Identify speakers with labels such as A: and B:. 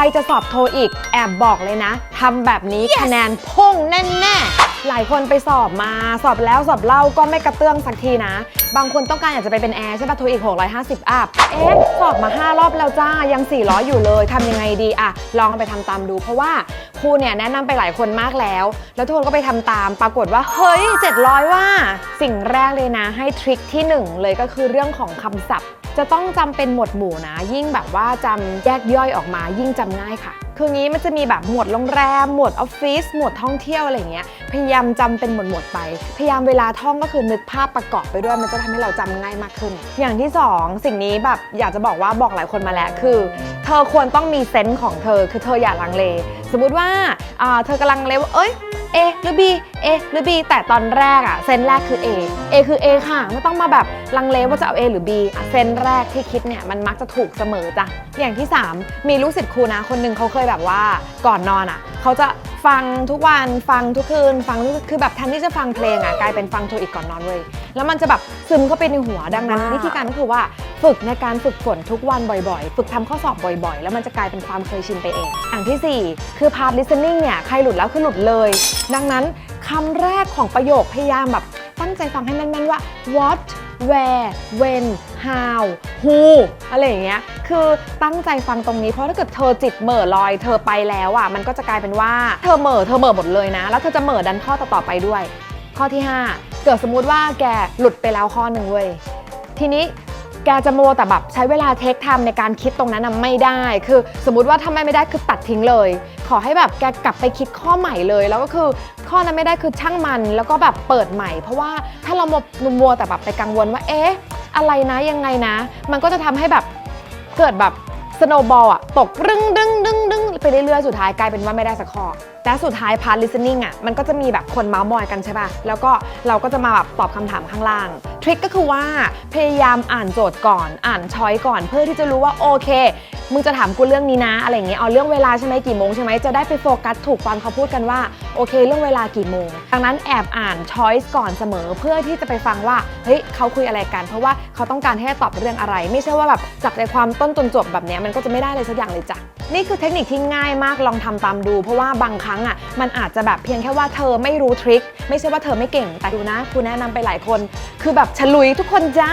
A: รจะสอบโทอีกแอบบอกเลยนะทำแบบนี้คะแนนพุ่งแน่ๆ หลายคนไปสอบมาสอบแล้วสอบเล่าก็ไม่กระเตื้องสักทีนะ บางคนต้องการอยากจะไปเป็นแอร์ใช่ปะโทอีก 650 อัพ เอ๊ะ สอบมา 5 รอบแล้วจ้า ยัง 400 อยู่เลยทำยังไงดีอะลองไปทำตามดู เพราะว่าครูเนี่ยแนะนำไปหลายคนมากแล้ว แล้วทุกคนก็ไปทำตาม ปรากฏว่า เฮ้ย 700 ว่า สิ่งแรกเลยนะ ให้ทริคที่หนึ่งเลยก็คือเรื่องของคำศัพท์ จะต้องจำเป็นหมวดหมู่นะ ยิ่งแบบว่าจำแยกย่อยออกมายิ่งจำง่ายค่ะ คืองี้มันจะมีแบบหมวดโรงแรม หมวดออฟฟิศ หมวดท่องเที่ยวอะไรอย่างเงี้ย พยายามจำเป็นหมวดหมวดไป พยายามเวลาท่องก็คือนึกภาพประกอบไปด้วย มันจะทำให้เราจำง่ายมากขึ้น อย่างที่สองสิ่งนี้แบบอยากจะบอกว่าบอกหลายคนมาแล้วคือ เธอควรต้องมีเซนส์ของเธอ คือเธออย่าลังเล สมมุติว่าเธอกำลังเลว่าเอ้ย A หรือ B A หรือ B แต่ตอนแรกอะเซนแรกคือ A A คือ A ค่ะไม่ต้องมาแบบลังเลว่าจะเอา A หรือ B อะเซนแรกที่คิดเนี่ยมันมักจะถูกเสมอจ้ะอย่างที่ 3 มีลูกศิษย์ครูนะคนหนึ่งเขาเคยแบบว่าก่อนนอนอะเขาจะ ฟังทุกวันฟังทุกคืนฟังทุกคือแบบแทนที่จะฟังเพลงอะกลายเป็นฟังโทรอีกก่อนนอนเว้ยแล้วมันจะแบบซึมเข้าไปในหัวดังนั้น
B: ว้าว
A: วิธีการก็คือว่าฝึกในการฝึกฝนทุกวันบ่อยๆ ฝึกทำข้อสอบบ่อยๆ แล้วมันจะกลายเป็นความเคยชินไปเองอย่างที่4คือ part listening เนี่ยใครหลุดแล้วคือหลุดเลย ดังนั้นคำแรกของประโยคพยายามแบบตั้งใจฟังให้แม่นๆว่า what where when how who อะไรอย่างเงี้ย คือตั้งใจฟังตรงนี้เพราะถ้าเกิดเธอจิตเหม่อลอยเธอไปแล้วอะมันก็จะกลายเป็นว่าเธอเหม่อเธอเหม่อหมดเลยนะ แล้วเธอจะเหม่อดันข้อต่อๆไปด้วย ข้อที่ 5 เกิดสมมุติว่าแกหลุดไปแล้วข้อหนึ่งเว้ยทีนี้แกจะโมวแต่แบบใช้เวลาเทคไทม์ในการคิดตรงนั้นนะไม่ได้ คือสมมติว่าถ้าไม่ไม่ได้คือตัดทิ้งเลย ขอให้แบบแกกลับไปคิดข้อใหม่เลย แล้วก็คือข้อนั้นไม่ได้คือช่างมัน แล้วก็แบบเปิดใหม่ เพราะว่าถ้าเราโมมัวแต่แบบไปกังวลว่าเอ๊ะ อะไรนะยังไงนะ มันก็จะทำให้แบบเกิดแบบสโนบอลอะตกรึงดึงดึงดึงไปเรื่อยๆ สุดท้ายกลายเป็นว่าไม่ได้สักข้อแต่สุดท้ายพาร์ท listening อะมันก็จะมีแบบคนเมาส์มอยกันใช่ป่ะ แล้วก็เราก็จะมาแบบตอบคำถามข้างล่าง ทริคก็คือว่าพยายามอ่านโจทย์ก่อน อ่านช้อยก่อน เพื่อที่จะรู้ว่าโอเค มึงจะถามกูเรื่องนี้นะอะไรอย่างเงี้ยเอาเรื่องเวลาใช่ไหมกี่โมงใช่ไหมจะได้ไปโฟกัสถูกตอนเขาพูดกันว่าโอเค เรื่องเวลากี่โมงดังนั้นแอบอ่านช้อยส์ก่อนเสมอเพื่อที่จะไปฟังว่าเฮ้ยเขาคุยอะไรกัน เพราะว่าเขาต้องการให้ตอบเรื่องอะไร ไม่ใช่ว่าแบบจับใจความต้นจนจบแบบเนี้ยมันก็จะไม่ได้เลยสักอย่างเลยจ้ะนี่คือเทคนิคที่ง่ายมากลองทำตามดู เพราะว่าบางครั้งอะมันอาจจะแบบเพียงแค่ว่าเธอไม่รู้ทริคไม่ใช่ว่าเธอไม่เก่งแต่ดูนะครูแนะนำไปหลายคน คือแบบฉลุยทุกคนจ้า